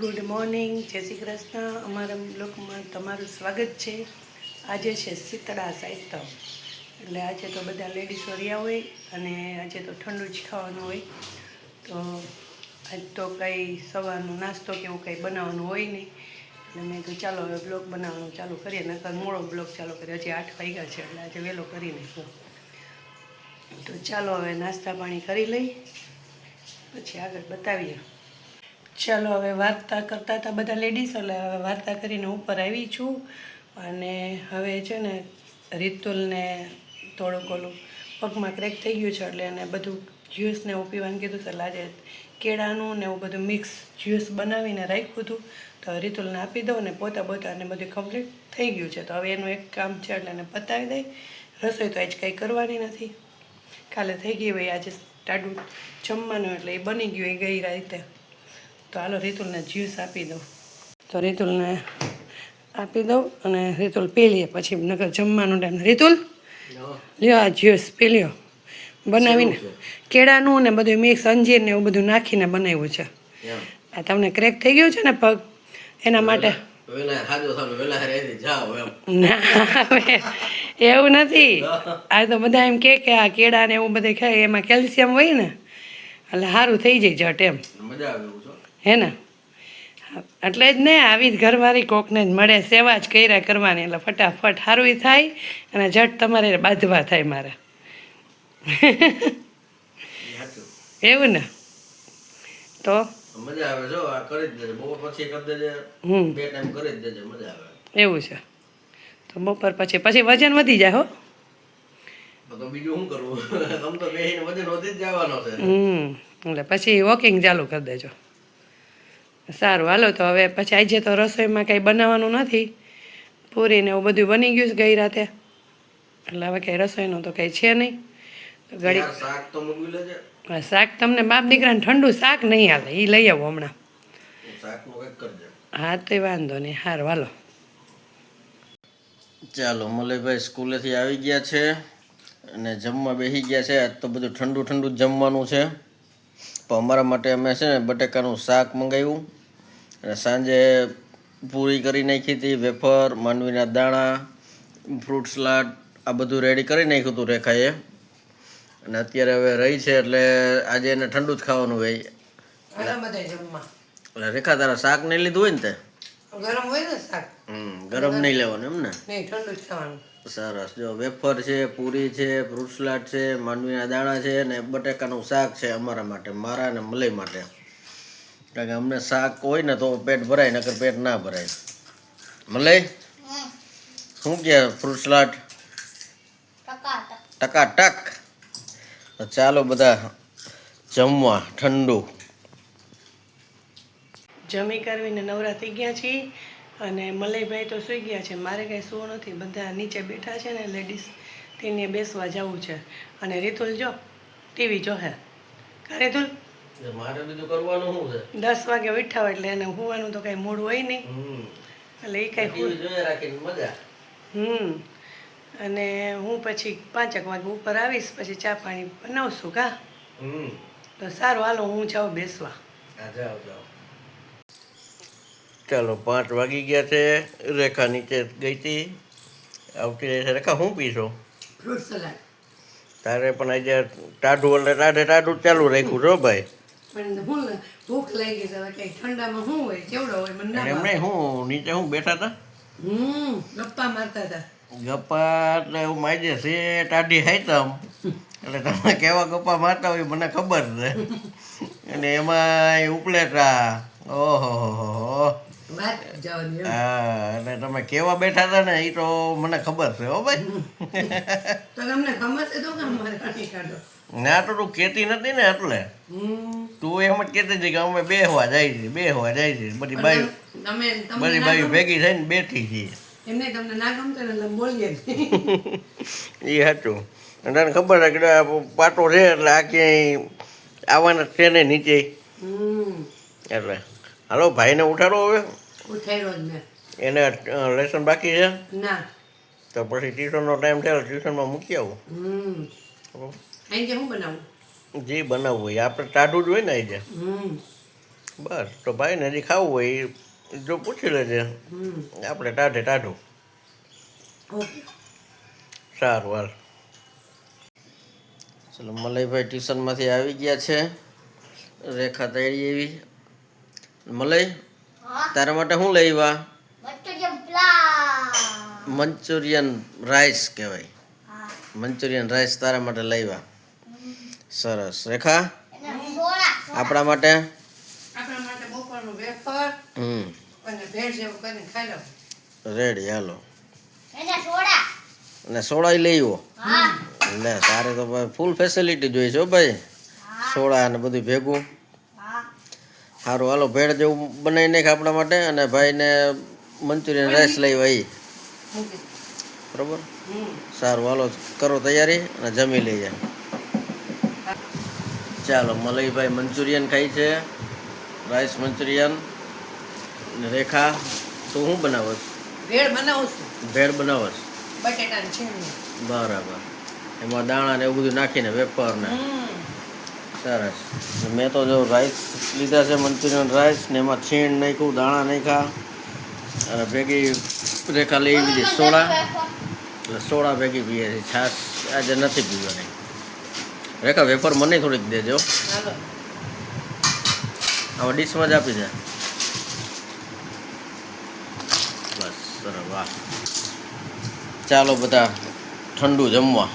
Good morning, જય શ્રી કૃષ્ણ. અમારા બ્લોકમાં તમારું સ્વાગત છે. આજે છે શીતળા સાહિત્યમ એટલે આજે તો બધા લેડીઝો રહ્યા હોય અને આજે તો ઠંડુ જ ખાવાનું હોય. તો આજ તો કંઈ સવારનો નાસ્તો કે એવું કંઈ બનાવવાનું હોય નહીં. એટલે મેં તો ચાલો હવે બ્લોગ બનાવવાનું ચાલુ કરીએ, નકર મોડો બ્લોગ ચાલુ કરીએ. હજી આઠ વાગ્યા છે, એટલે આજે વહેલો કરી નાખ્યો. તો ચાલો હવે નાસ્તા પાણી કરી લઈ. પછી આગળ બતાવીએ. ચાલો, હવે વાર્તા કરતા હતા બધા લેડીઝ એટલે હવે વાર્તા કરીને ઉપર આવી છું. અને હવે છે ને, રીતુલને થોડુંક ઓલું પગમાં ક્રેક થઈ ગયું છે, એટલે એને બધું જ્યુસ ને એવું પીવાનું કીધું છે. એટલે આજે કેળાનું ને એવું બધું મિક્સ જ્યુસ બનાવીને રાખ્યું હતું. તો રીતુલને આપી દઉં ને પોતા પોતાને બધું કમ્પ્લીટ થઈ ગયું છે. તો હવે એનું એક કામ છે, એટલે એને પતાવી દઈ. રસોઈ તો આજ કંઈ કરવાની નથી. કાલે થઈ ગઈ ભાઈ આજે ટાડું જમવાનું, એટલે એ બની ગયું એ ગઈ રાતે. તો હાલો રીતુલને જ્યુસ આપી દઉં. તો રીતુલને આપી દઉં અને રીતુલ પી લઈએ પછી નગર જમવાનું ટાઈમ રીતુલ? લ્યો. આ જ્યુસ પી લ્યો. બનાવીને કેળાનું ને બધું મિક્સ અંજીર ને એવું બધું નાખીને બનાવ્યું છે. આ તમને ક્રેક થઈ ગયું છે ને પગ? એના માટે? એવું નથી. આ તો બધા એમ કે કે આ કેળા ને એવું બધું ખાય એમાં કેલ્શિયમ હોય ને એટલે સારું થઈ જાય જટ એમ. મજા આવે હે ને એટલે જ ને આવી જ ઘરવાળી કોકને જ મળે સેવા જ કર્યા કરવાની. એટલે ફટાફટ સારું થાય અને જટ તમારે બાંધવા થાય મારે. એવું ને? તો? મજા આવે જો આ કરી જ દેજે. બપોર પછી કરી દેજે. હમ. બે ટાઈમ કરી જ દેજે મજા આવે. એવું છે. તો બપોર પછી પછી વજન વધી જાય હો. તો તો બીજું શું કરવું આમ તો બેહીને વજન વધી જ જવાનો છે. હમ. એટલે પછી વોકિંગ ચાલુ કરી દેજો. સારું હાલો તો હવે પછી આજે તો રસોઈમાં કંઈ બનાવવાનું નથી. પૂરી ને એવું બધું બની ગયું છે ગઈ રાતે. એટલે હવે કંઈ રસોઈનું તો કંઈ છે નહીં. તો ઘડી શાક તો મૂકી લેજે. આ શાક તમને બાપ દીકરાને ઠંડુ શાક નહીં હાલે એ લઈ આવો હમણાં. હા તો વાંધો નહીં સારું હાલો. ચાલો મલયભાઈ સ્કૂલેથી આવી ગયા છે અને જમવા બેસી ગયા છે. આજ તો બધું ઠંડુ ઠંડુ જમવાનું છે. પણ અમારા માટે અમે છે ને બટેકાનું શાક મંગાવ્યું. અને સાંજે પૂરી કરી નાખી હતી વેફર માંડવીના દાણા ફ્રૂટ સલાડ આ બધું રેડી કરી નાખ્યું હતું રેખાએ. અને અત્યારે હવે રહી છે એટલે આજે એને ઠંડુ જ ખાવાનું હોય. રેખા તારા શાક નહીં લીધું હોય ને તે? ગરમ હોય ને શાક? હમ ગરમ નહીં લેવાનું એમ ને? નહીં ઠંડુ જ ખાવાનું. સરસ. જો વેફર છે પૂરી છે ફ્રૂટ સલાડ છે માંડવીના દાણા છે અને બટેકાનું શાક છે અમારા માટે મારા અને મલઈ માટે. કારણ કે અમને શાક હોય ને તો પેટ ભરાય નકર પેટ ના ભરાય. મલય શું કે ફ્રૂટ સલાડ ટકા ટક તો ચાલો બધા જમવા ઠંડુ. જમી કરવીને નવરા થઈ ગયા છીએ અને મલયભાઈ તો સૂઈ ગયા છે. મારે કાંઈ સૂવું નથી. બધા નીચે બેઠા છે ને લેડીઝ તેને બેસવા જવું છે. અને રીતુલ જો ટીવી જોહે. કા રીતુલ? મારે બીજું કરવાનું શું છે? દસ વાગે ઉઠાવ એટલે એને હોવાનું તો કાંઈ મોડું હોય નહીં. હમ. એટલે એ કાંઈ જોઈએ રાખીને મજા. હમ. અને હું પછી પાંચેક વાગે ઉપર આવીશ પછી ચા પાણી બનાવશું કા? હમ. તો સારું હાલો હું જાઉં બેસવા. હા જાઓ જાઓ. ચાલો પાંચ વાગી ગયા છે. રેખા નીચે ગઈ હતી. આવતી રહે છે. રેખા શું પીશો? Fruit salad. તારે પણ આજે ટાઢું એટલે ટાઢે ટાઢું ચાલુ રાખ્યું છો ભાઈ. પણ હું ને ભૂખ લાગી છે હવે કંઈ ઠંડામાં શું હોય કેવડો હોય મને અને હું નીચે હું બેઠા હતા? હમ ગપ્પા મારતા હતા. ગપ્પા એટલે એવું માજે છે ટાઢી હાઈતમ. એટલે તમે કેવા ગપ્પા મારતા હોય મને ખબર છે. અને એમાં ઉપલેટા. ઓહો હો હો. જવાની હા એટલે તમે કેવા બેઠા હતા ને એ તો મને ખબર છે હો ભાઈ. તો તમને ખબર છે તો મારે કાઢી કાઢો. ના તો તું કેતી નથી ને એટલે. તું એમ જ કેતી હતી કે અમે બેહવા જાય છે બેહવા જાય છે બધી બાયું બધી ના ભેગી થઈને બેઠી છીએ એમને તમને ના ગમતો એટલે બોલીએ. એ હતું. અને તને ખબર છે કે પાટો છે એટલે આ ક્યાંય આવવાના છે ને નીચે. એટલે. હાલો ભાઈને ઉઠાડો હવે. જ મેં. એને લેસન બાકી છે? ના. તો પછી ટ્યુશનનો ટાઈમ થયો ટ્યુશનમાં મૂકી આવું. હમ. આજે હું બનાવું? જે બનાવવું હોય આપણે ટાઢું જ હોય ને આજે હમ. બસ તો ભાઈને હજી ખાવું હોય એ જો પૂછી લેજે. આપણે ટાઢે ટાઢું. સારું હાલ. ચલો મલયભાઈ ટ્યુશનમાંથી આવી ગયા છે. રેખા તૈયારી એવી. મલય? તારા માટે શું લઈ આવ્યા? મંચુરિયન રાઈસ કહેવાય. હા. મંચુરિયન રાઈસ તારા માટે લાવ્યા સરસ. રેખા? આપણા માટે? આપણા માટે બપોરનું વેફર હમ. અને ભેળ જેવું કરીને ખાઈ લો. રેડી હાલો. અને સોડા લઈ આવો. લે તારે તો ભાઈ ફૂલ ફેસિલિટી જોઈ છે ભાઈ. સોડા અને બધું ભેગું. સારું હાલો ભેળ જેવું બનાવી નાખ આપણા માટે અને ભાઈને મંચુરિયન રાઈસ લઈ આવી બરોબર? સારું હાલો કરો તૈયારી અને જમી લઈએ ચાલો મલઈભાઈ મંચુરિયન ખાય છે રાઈસ મંચુરિયન રેખા તો હું બનાવો ભેળ બનાવું છું. ભેળ બનાવો બરાબર. એમાં દાણા ને એવું બધું નાખીને વેપાર ને. સરસ. મેં તો જો રાઈસ લીધા છે મંચુરિયન રાઈસ ને એમાં છીણ નાખ્યું દાણા નાખ્યા અને ભેગી રેખા લઈ લીધી સોડા. એટલે સોડા ભેગી પીએ છે છાશ આજે નથી પીવાની. રેખા વેફર મને થોડીક દેજો. હાલો. આમાં ડીશમાં જ આપી દે. બસ સરસ વાહ. ચાલો બધા ઠંડુ જમવા.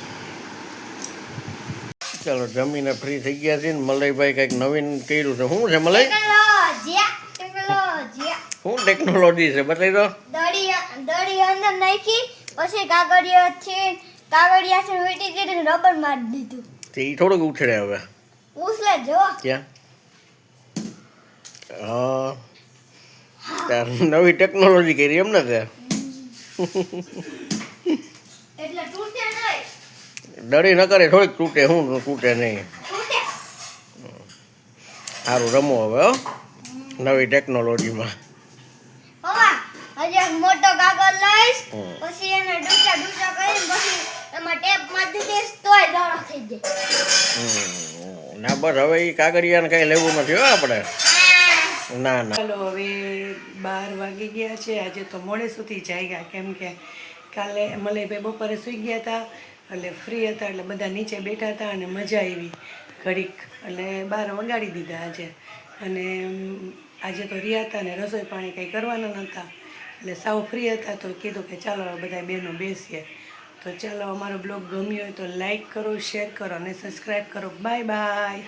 ચાલો જમીને ફ્રી થઈ ગયા છે ને મલયભાઈ કંઈક નવીન કર્યું છે. શું છે મલય? શું ટેકનોલોજી છે? બતાવી દો. દડી અંદર નાખી પછી કાગળિયા છે કાગળિયા છે વીટી કરીને રબર મારી દીધું. તે ઈ થોડુંક ઉછળે હવે. ઉછળે જો ક્યાં? હા. તાર નવી ટેકનોલોજી કરી એમ ને તે? દડી ન કરે થોડીક તૂટે શું તૂટે નહીં. સારું રમો હવે હો. નવી ટેકનોલોજીમાં. હજી મોટો કાગળ લઈશ હમ. પછી એને ડૂચા ડૂચા કરીને પછી એમાં ટેપ મારી દઈશ તોય દડો થઈ જાય. ના બસ હવે એ કાગળિયાને કાંઈ લેવું નથી હો આપણે. ના ના. ચાલો હવે બાર વાગી ગયા છે આજે તો મોડે સુધી ગયા કેમ કે કાલે મલયભાઈ બપોરે સૂઈ ગયા હતા એટલે ફ્રી હતા એટલે બધા નીચે બેઠા હતા અને મજા આવી ઘડીક. એટલે બાર વગાડી દીધા આજે. અને આજે તો રહ્યા હતા ને રસોઈ પાણી કંઈ કરવાના નહોતા. એટલે સાવ ફ્રી હતા તો કીધું કે ચાલો બધા બહેનો બેસીએ. તો ચાલો અમારો બ્લોગ ગમ્યો હોય તો લાઈક કરો શેર કરો અને સબસ્ક્રાઈબ કરો. Bye bye